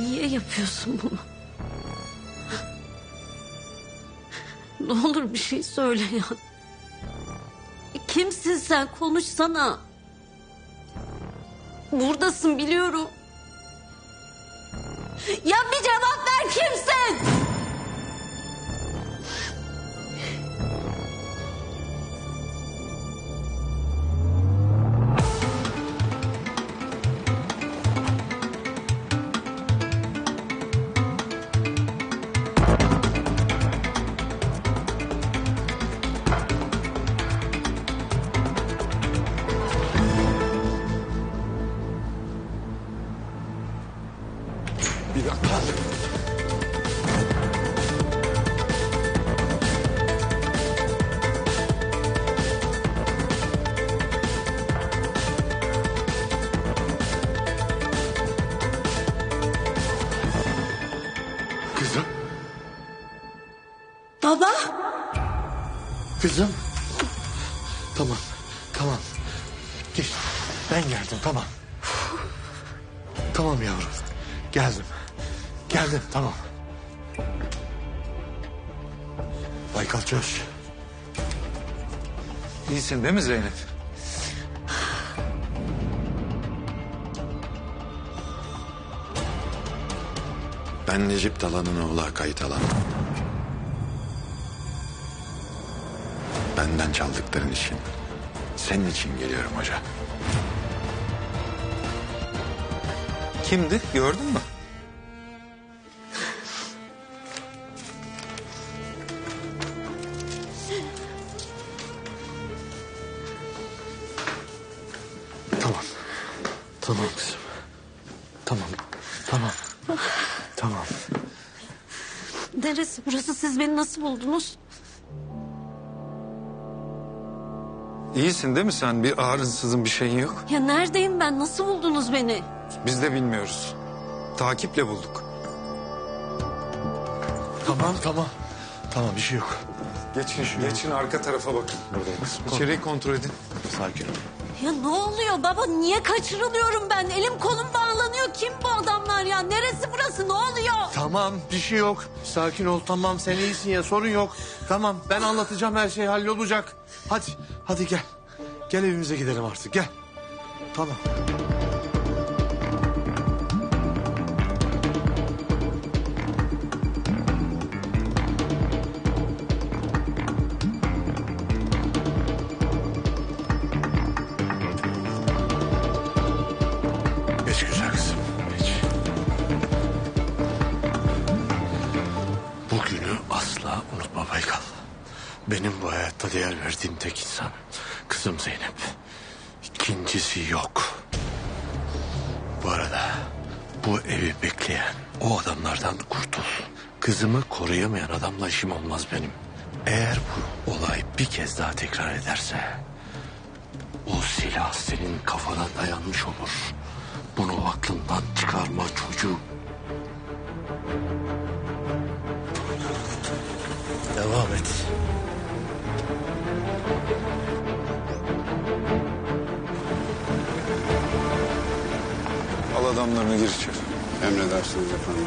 Niye yapıyorsun bunu? Ne olur bir şey söyle ya. Kimsin sen? Konuşsana. Buradasın biliyorum. Ya bir cevap ver Bir dakika. Kızım, Baba. kızım. Tamam, tamam. Geç. Ben geldim, tamam. Tamam yavrum. Geldim. Geldim, tamam. Baykal çöz. İyisin değil mi Zeynep? Ben Necip Dalan'ın oğlu kayıt alan. Benden çaldıkların için. Senin için geliyorum hoca. Kimdi gördün mü? Tamam kızım. Tamam. Tamam. Tamam. Neresi burası? Siz beni nasıl buldunuz? İyisin değil mi sen? Bir ağrınsızın bir şeyin yok. Ya neredeyim ben? Nasıl buldunuz beni? Biz de bilmiyoruz. Takiple bulduk. Tamam, tamam. Tamam, bir şey yok. Geçin, geçin arka tarafa bakın. Buradayım kızım. İçeriği kontrol edin. Sakin ol. Ya ne oluyor baba? Niye kaçırılıyorum ben? Elim kolum bağlanıyor. Kim bu adamlar ya? Neresi burası? Ne oluyor? Tamam, bir şey yok. Sakin ol, tamam. Sen iyisin ya, sorun yok. Tamam, ben anlatacağım, her şey hallolacak. Hadi, hadi gel. Gel evimize gidelim artık, gel. Tamam. Asla unutma Baykal. Benim bu hayatta değer verdiğim tek insan. Kızım Zeynep. İkincisi yok. Bu arada bu evi bekleyen o adamlardan kurtul. Kızımı koruyamayan adamla işim olmaz benim. Eğer bu olay bir kez daha tekrar ederse... ...o silah senin kafana dayanmış olur. Bunu aklından çıkarma çocuğum. Adamlarını gir içeri. Emredersiniz efendim.